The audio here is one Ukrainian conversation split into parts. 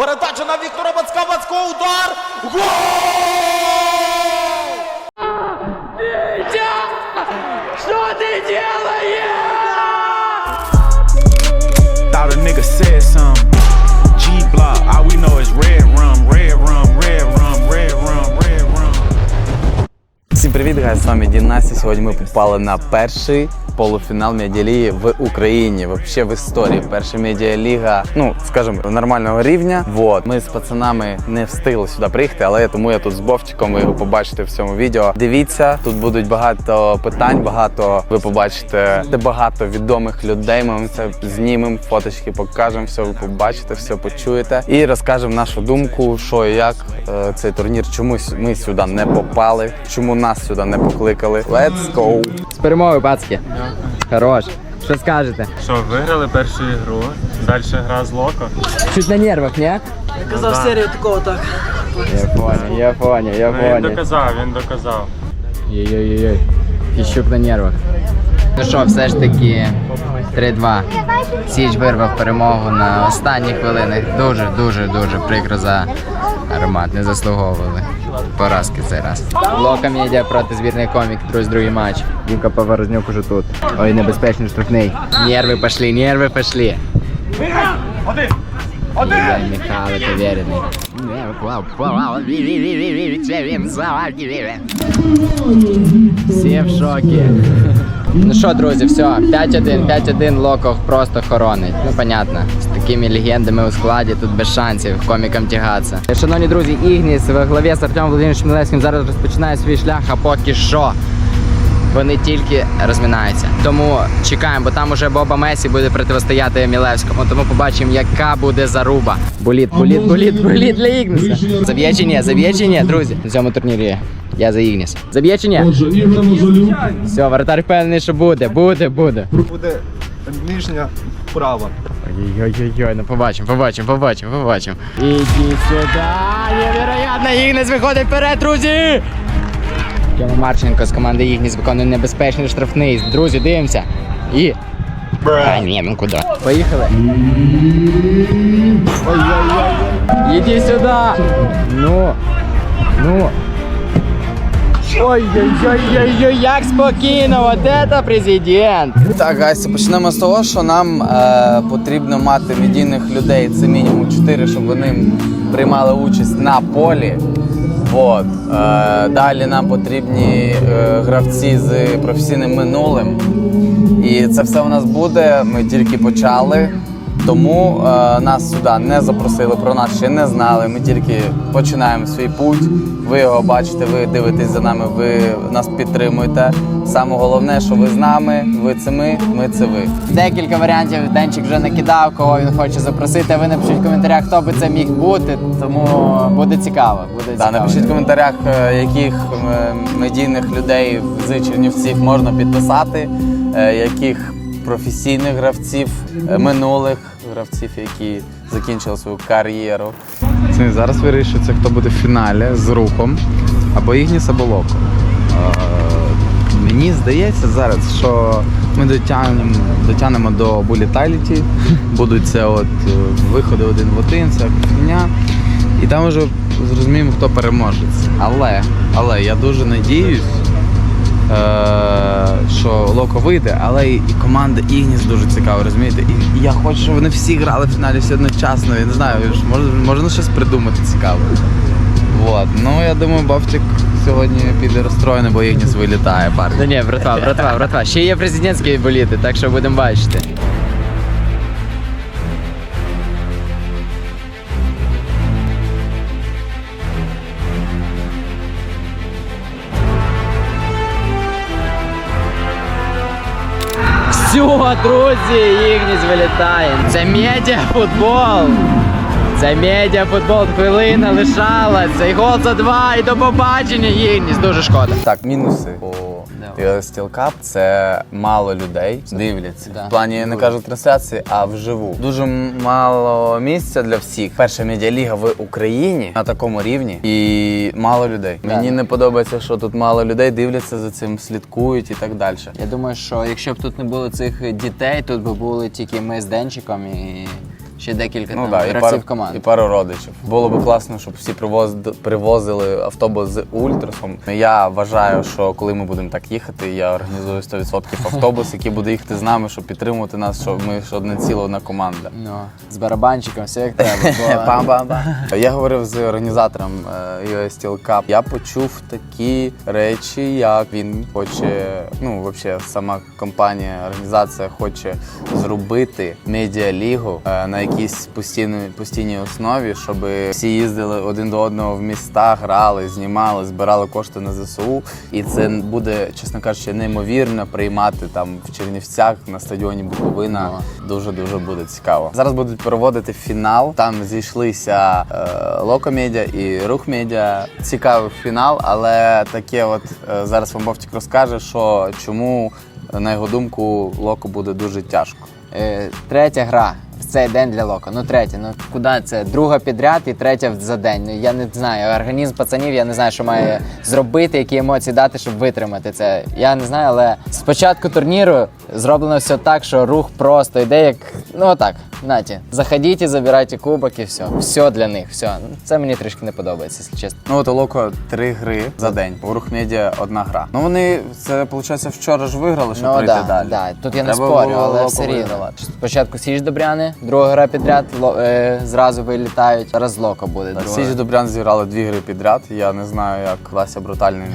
Передача на Віктора Бацька, Бацько, удар! Гол! Thought a nigga said something. G block, all we know is red rum, red rum, red rum, red rum, red rum. Всім привіт, гайз, з вами Дін Настя. Сьогодні ми попали на перший полуфінал медіалії в Україні, взагалі в історії. Перша медіаліга, ну скажімо, нормального рівня. Вот. Ми з пацанами не встигли сюди приїхати, але тому я тут з Бовчиком, ви його побачите в цьому відео. Дивіться, тут будуть багато питань, багато ви побачите де багато відомих людей. Ми це знімемо, фоточки покажемо, все ви побачите, все почуєте і розкажемо нашу думку, що і як е, цей турнір, чому ми сюди не попали, чому нас сюди не покликали. Let's go! З перемоги, пацки. Хорош. Що скажете? Що, виграли першу ігру, далі гра з Локо. Чуть на нервах, ні? Казав серію такого так. Я понял, я понял, я Ну, він понял. доказав, він доказав. Ой-ой-ой. Фіщук на нервах. Ну що, все ж таки 3-2. Січ вирвав перемогу на останніх хвилинах. Дуже, дуже, дуже прикро за аромат. Не заслуговували. Поразки цей раз. Лока медіа проти збірної комік, друзі, другий матч. Дімка Поворознюк уже тут. Ой, небезпечний штрафний. Нерви пошли, нерви пошли. Один! Один! Михайлик уверенний. Всі в шокі. Ну що, друзі, все, 5-1, 5-1 Локох просто хоронить. Ну, понятно. Такими легендами у складі тут без шансів комікам тягатися. Шановні друзі, Ігніс в главі з Артемом Володимировичем Мілевським зараз розпочинає свій шлях, а поки що вони тільки розминаються. Тому чекаємо, бо там уже Боба Месі буде протистояти Мілевському. Тому побачимо, яка буде заруба. Боліт, боліт, боліт, боліт для Ігніса. Заб'є чи ні? Заб'є чи ні, друзі? На цьому турнірі я за Ігніс. Заб'є чи ні? Все, воротар впевнений, що буде, буде, буде. буде нижня права. Ой-ой-ой, ну побачимо, побачимо, побачимо, побачимо. Іди сюди, невероятно, Ігніс виходить вперед, друзі! Тьома Марченко з команди Ігніс виконує небезпечний штрафний. Друзі, дивимося. І... А, ні, ну куди? Поїхали. Ой-ой-ой. Іди сюди. Ну. Ну. Ой-ой-ой-ой-ой, як спокійно, от это президент. Так, гайці, почнемо з того, що нам е, потрібно мати медійних людей. Це мінімум 4, щоб вони приймали участь на полі. От. Е, далі нам потрібні е, гравці з професійним минулим. І це все у нас буде. Ми тільки почали. Тому е, нас сюди не запросили, про нас ще не знали. Ми тільки починаємо свій путь. Ви його бачите, ви дивитесь за нами, ви нас підтримуєте. Саме головне, що ви з нами, ви це ми, ми це ви. Декілька варіантів Денчик вже накидав, кого він хоче запросити. Ви напишіть в коментарях, хто би це міг бути. Тому буде цікаво. Буде Да, цікаво. напишіть в коментарях, е, яких е, медійних людей з Чернівців можна підписати, е, яких професійних гравців, е, минулих гравців, які закінчили свою кар'єру. Це зараз вирішується, хто буде в фіналі з рухом або Ігніс, або Локо. Мені здається зараз, що ми дотягнемо, дотягнемо до буліталіті. Будуть це от е, виходи один в один, це фігня. І там вже зрозуміємо, хто переможець. Але, але я дуже надіюсь, е, що Локо вийде, але і, команда Ігніс дуже цікава, розумієте? І, я хочу, щоб вони всі грали в фіналі всі одночасно. Я не знаю, можна, можна щось придумати цікаве. Вот. Ну я думаю, Бавчик сьогодні піде розстроєний, бо Ігніс вилітає парк. Ну ні, братва, братва, братва. Ще є президентські боліти, так що будемо бачити. Все, друзі, Ігніс вилітає. Це медіафутбол. Це медіафутбол, хвилина лишалась. І гол за два і до побачення, Ігніс. Дуже шкода. Так, мінуси по Steel Cup – це мало людей дивляться. Да. В плані я не кажу трансляції, а вживу. Дуже мало місця для всіх. Перша медіаліга в Україні на такому рівні і мало людей. Да. Мені не подобається, що тут мало людей дивляться за цим, слідкують і так далі. Я думаю, що якщо б тут не було цих дітей, тут би були тільки ми з Денчиком і ще декілька Ну там, да, і гравців пару, команд. і пару родичів. Було б класно, щоб всі привоз, привозили автобус з ультрасом. Я вважаю, що коли ми будемо так їхати, я організую 100% автобус, який буде їхати з нами, щоб підтримувати нас, щоб ми ж одне ціле, одна команда. Ну, з барабанчиком, все як треба. бо-. Я говорив з організатором е, US Steel Cup. Я почув такі речі, як він хоче, ну взагалі сама компанія, організація хоче зробити медіалігу на якійсь постійній постійній основі, щоб всі їздили один до одного в міста, грали, знімали, збирали кошти на ЗСУ. І це буде, чесно кажучи, неймовірно приймати там в Чернівцях на стадіоні Буковина. Дуже дуже буде цікаво. Зараз будуть проводити фінал. Там зійшлися е, Локомедіа і Рух Медіа. Цікавий фінал, але таке, от е, зараз вам Бовтік розкаже, що чому на його думку Локо буде дуже тяжко. Е, третя гра в цей день для Локо. Ну, третя. Ну куди це? Друга підряд і третя за день. Ну я не знаю. Організм пацанів, я не знаю, що має зробити, які емоції дати, щоб витримати це. Я не знаю, але спочатку турніру зроблено все так, що рух просто йде як. Ну отак. Наті, заходіть забирайте кубок і все. Все для них. Все. Це мені трішки не подобається, якщо чесно. Ну от у Локо три гри за день. У Рух Медіа одна гра. Ну вони це виходить вчора ж виграли, щоб Ну прийти да, далі. да. Тут я не спорю, але все рівно. Спочатку Січ Добряни, друга гра підряд, ло, е, зразу вилітають. Зараз Локо буде. Так. Січ Добрян зіграли дві гри підряд. Я не знаю, як Вася Брутальний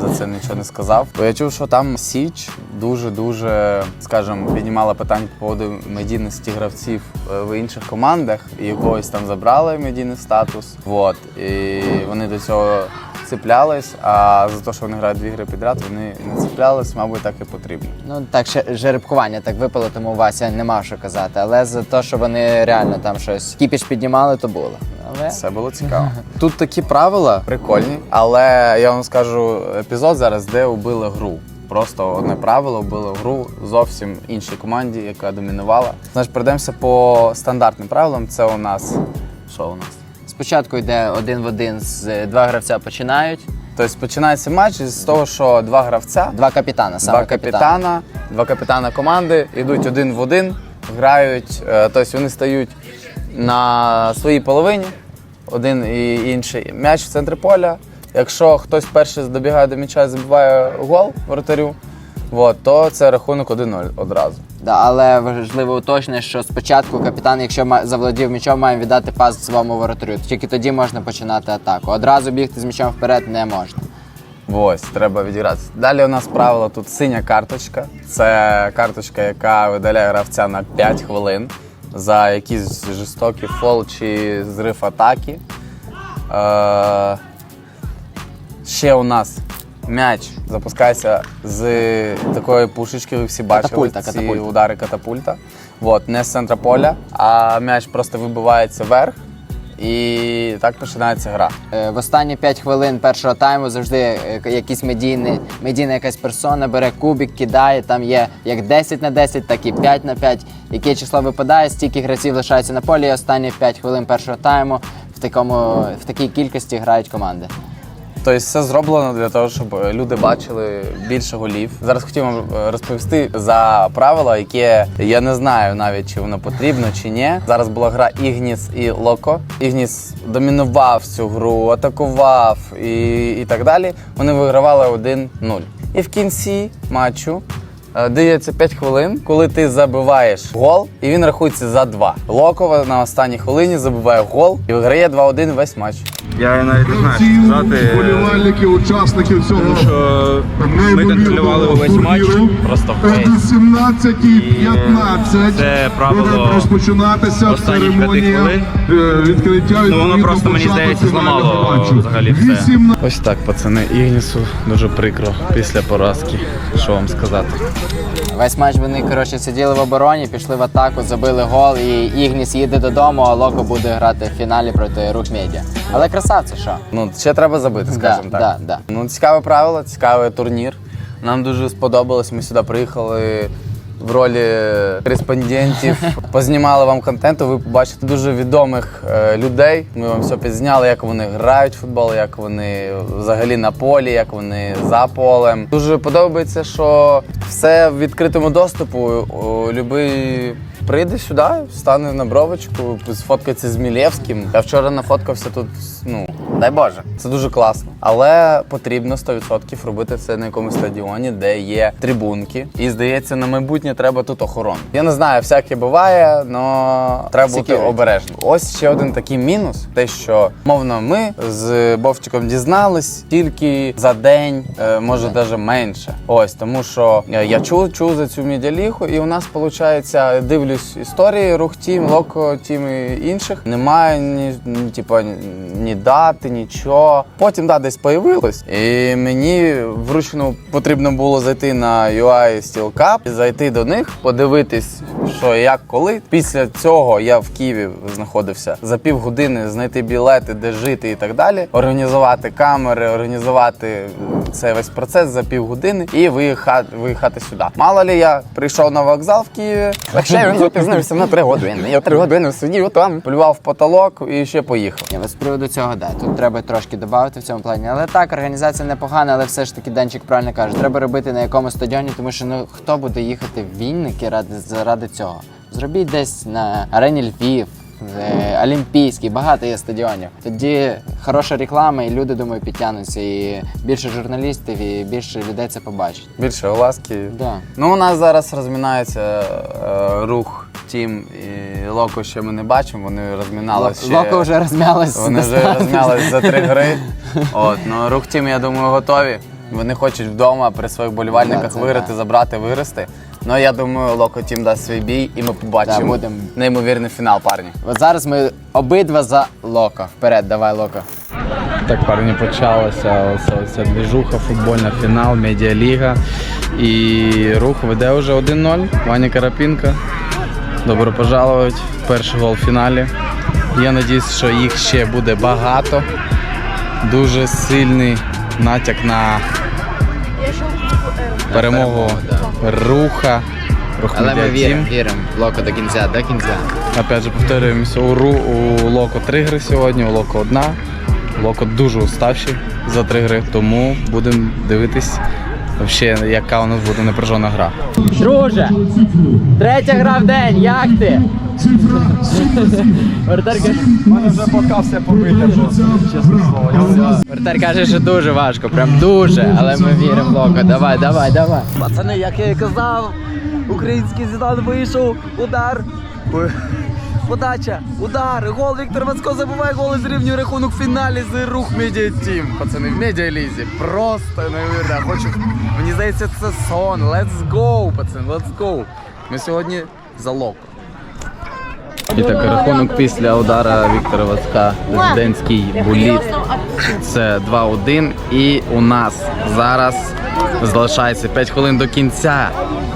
за це нічого не сказав. Бо я чув, що там Січ дуже-дуже, скажімо, піднімала питання по поводу медійності гравців е, в інших командах, і якогось там забрали медійний статус. Вот. І вони до цього цеплялись, а за те, що вони грають дві гри підряд, вони не цеплялись, мабуть, так і потрібно. Ну так ще жеребкування так випало, тому Вася не мав що казати. Але за те, що вони реально там щось кіпіш піднімали, то було. Але Це було цікаво. Тут такі правила прикольні, але я вам скажу епізод зараз, де убили гру. Просто одне правило вбило гру зовсім іншій команді, яка домінувала. Значить, пройдемося по стандартним правилам. Це у нас що у нас? спочатку йде один в один з два гравця починають. Тобто починається матч з того, що два гравця, Два капітана, саме два капітана, два капітана команди йдуть один в один, грають, е, тобто вони стають на своїй половині, один і інший. М'яч в центрі поля. Якщо хтось перший добігає до м'яча і забиває гол воротарю, от, то це рахунок 1-0 одразу. Да, але важливо уточнити, що спочатку капітан, якщо заволодів м'ячом, має віддати пас своєму воротарю. Тільки тоді можна починати атаку. Одразу бігти з м'ячом вперед не можна. Ось, треба відігратися. Далі у нас правило тут синя карточка. Це карточка, яка видаляє гравця на 5 хвилин за якийсь жорстокий фол чи зрив атаки. Е, ще у нас м'яч запускається з такої пушечки, ви всі бачили Катапульта, ці катапульта. удари катапульта. От, не з центра поля, а м'яч просто вибивається вверх і так починається гра. Е, В останні 5 хвилин першого тайму завжди е, якийсь медійний, медійна якась персона бере кубик, кидає. Там є як 10 на 10, так і 5 на 5. Яке число випадає, стільки гравців лишається на полі. І останні 5 хвилин першого тайму в такому в такій кількості грають команди. Тобто все зроблено для того, щоб люди бачили більше голів. Зараз хотів вам е, розповісти за правила, яке я не знаю навіть чи воно потрібно чи ні. Зараз була гра Ігніс і Локо. Ігніс домінував цю гру, атакував і, і так далі. Вони вигравали 1-0. І в кінці матчу. Е, Дається 5 хвилин, коли ти забиваєш гол, і він рахується за 2. Локова на останній хвилині забиває гол і виграє 2-1 весь матч. Я навіть не знаю, що сказати, Вболівальники, учасників цього тому що ми контролювали увесь матч, просто весь. 17 і 15 це правило розпочинатися церемонія хвилин. відкриття Ну, воно просто, мені здається, зламало взагалі все. Ось так, пацани, Ігнісу дуже прикро після поразки. Що вам сказати? Весь матч вони коротше сиділи в обороні, пішли в атаку, забили гол, і Ігніс їде додому, а Локо буде грати в фіналі проти Рух Медіа. Але красавці, що? Ну, ще треба забити, скажімо Да, так. да, да. Ну, цікаве правило, цікавий турнір. Нам дуже сподобалось. Ми сюди приїхали в ролі кореспондентів. Познімали вам контенту. Ви побачите дуже відомих е, людей. Ми вам все підзняли, як вони грають в футбол, як вони взагалі на полі, як вони за полем. Дуже подобається, що все в відкритому доступу. Любий прийде сюди, стане на бровочку, сфоткається з Мілєвським. Я вчора нафоткався тут, ну дай Боже, це дуже класно. Але потрібно 100% робити це на якомусь стадіоні, де є трибунки. І здається, на майбутнє треба тут охорону. Я не знаю, всяке буває, але треба бути обережним. Ось ще один такий мінус: те, що мовно, ми з Бовчиком дізнались тільки за день, е, може навіть менше. Ось тому, що е, я чув, чув за цю медіалігу, і у нас виходить, дивлюсь історії рух тім, локо тім і інших. Немає ні, типу, ні дати, нічого. Потім да, десь появилось, і мені вручну потрібно було зайти на UI Steel Cup, зайти до них, подивитись, що як коли. Після цього я в Києві знаходився за півгодини знайти білети, де жити і так далі, організувати камери, організувати цей весь процес за півгодини і виїхати, виїхати сюди. Мало ли я прийшов на вокзал в Києві, так ще він запізнився на три години. Я три години сидів там, плював в потолок і ще поїхав. Ні, от з приводу цього, да, тут треба трошки додати в цьому плані. Але так, організація непогана, але все ж таки Денчик правильно каже, треба робити на якомусь стадіоні, тому що ну хто буде їхати в Вінники ради, заради цього? Зробіть десь на арені Львів. е, Олімпійський, багато є стадіонів. Тоді хороша реклама, і люди, думаю, підтягнуться. І більше журналістів, і більше людей це побачать. Більше глазки. Да. Ну, у нас зараз розмінається е, рух Тім і Локо ще ми не бачимо. Вони розмінались ще. Локо вже розмялась. Вони вже розмялись за три гри. От, ну рух Тім, я думаю, готові. Вони хочуть вдома при своїх болівальниках виграти, забрати, вирости. Ну я думаю, Локо Тім дасть свій бій, і ми побачимо Да, неймовірний фінал, парні. От зараз ми обидва за Локо. Вперед, давай, Локо. Так, парні, почалася оця двіжуха, футбольна фінал, медіаліга. І рух веде вже 1-0. Ваня Карапінка. Добро пожаловать. Перший гол в фіналі. Я надіюсь, що їх ще буде багато. Дуже сильний натяк на перемогу руха. Рух Але ми віримо, віримо в Локо до кінця, до кінця. Опять же, повторюємося, у, Ру, у Локо три гри сьогодні, у Локо одна. Локо дуже уставший за три гри, тому будемо дивитись, вообще, яка у нас буде напряжена гра. Друже, третя гра в день, як ти? У мене вже бока все побите, чесне слово. Вратар каже, що дуже важко, прям дуже, але ми віримо в Локо. Давай, давай, давай. Пацани, як я і казав, український зідан вийшов, удар. Подача, удар, гол Віктор Вацько забиває гол і зрівнює рахунок в фіналі з рух Медіа Тім. Пацани, в медіалізі. Просто неймовірно. Хочу. Мені здається, це сон. Let's go, пацани, let's go. Ми сьогодні за Локо. І так, рахунок після удара Віктора Вацка Денський буліт. Це 2-1. І у нас зараз залишається 5 хвилин до кінця.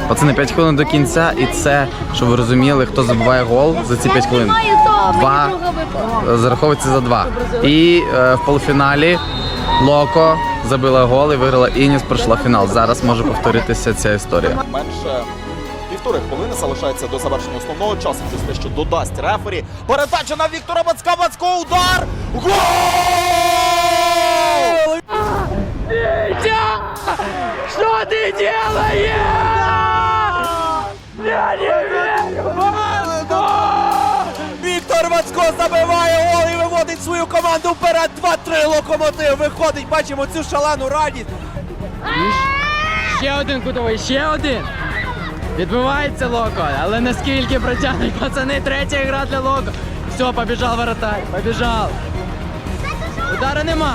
Пацани, 5 хвилин до кінця, і це, щоб ви розуміли, хто забиває гол за ці 5 хвилин. Два зараховується за два. І е, в полуфіналі Локо забила гол і виграла Ініс, пройшла фінал. Зараз може повторитися ця історія. Менше півтори хвилини залишається до завершення основного часу. Це те, що додасть рефері. Передача на Віктора Бацька. Бацько удар. Гол! Віктор Вацько забиває гол і виводить свою команду вперед. 2-3 локомотив. Виходить, бачимо цю шалену радість. Ще один кутовий, ще один. Відбувається Локо, але наскільки протягнуть пацани, третя гра для Локо. Все, побіжав воротар, побіжав. Удара нема.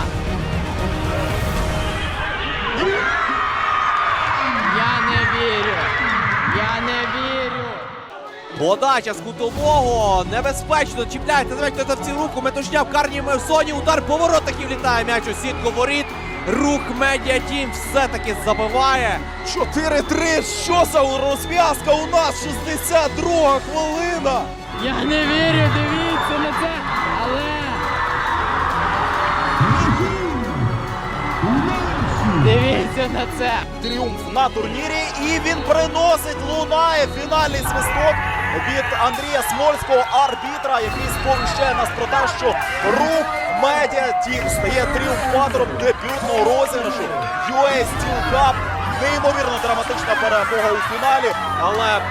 Подача з кутового небезпечно чіпляється за гравців руку. Метушня в карній Мевсоні. Удар по воротах і влітає м'яч у сітку воріт. Рух медіа тім все-таки забиває. 4-3. Що за розв'язка у нас? 62 хвилина. Я не вірю, дивіться на це. Але. Дивіться на це. Тріумф на турнірі. І він приносить лунає фінальний свисток від Андрія Смольського, арбітра, який сповіщає нас про те, що рух медіа тім стає тріумфатором дебютного розіграшу UA Steel Cup. Неймовірно драматична перемога у фіналі, але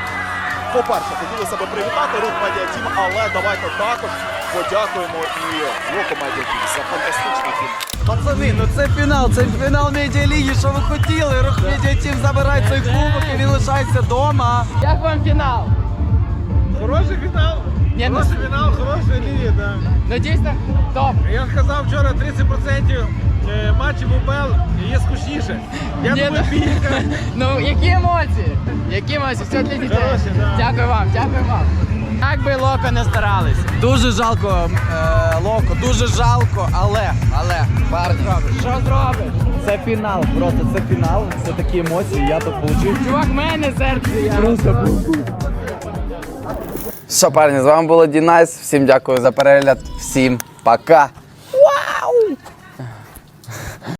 По-перше, хотілося б привітати рух Медіа Тім, але давайте також подякуємо і Локо Медіа Тім за фантастичний фільм. Пацани, ну це фінал, це фінал медіаліги. Що ви хотіли? Рух медіатім забирає цей кубок і він лишається вдома. Як вам фінал? Хороший фінал. Ні, ну, Хороший фінал, хороша лінія, да. ну дійсно топ. Я ж казав вчора 30% е, матчів УПЛ є скучніше. Я Ні, думаю, ну- бійка. Ну, які емоції? Які емоції? Все для дітей. Хороші, да. Дякую вам, дякую вам. Як би локо не старались. Дуже жалко, е, Локо, дуже жалко, але, але, парні. Що зробиш? Це фінал, просто це фінал, це такі емоції, я тут получив. Чувак, в мене серце. Я Що, парні, з вами було Дінайс. Всім дякую за перегляд. Всім пока.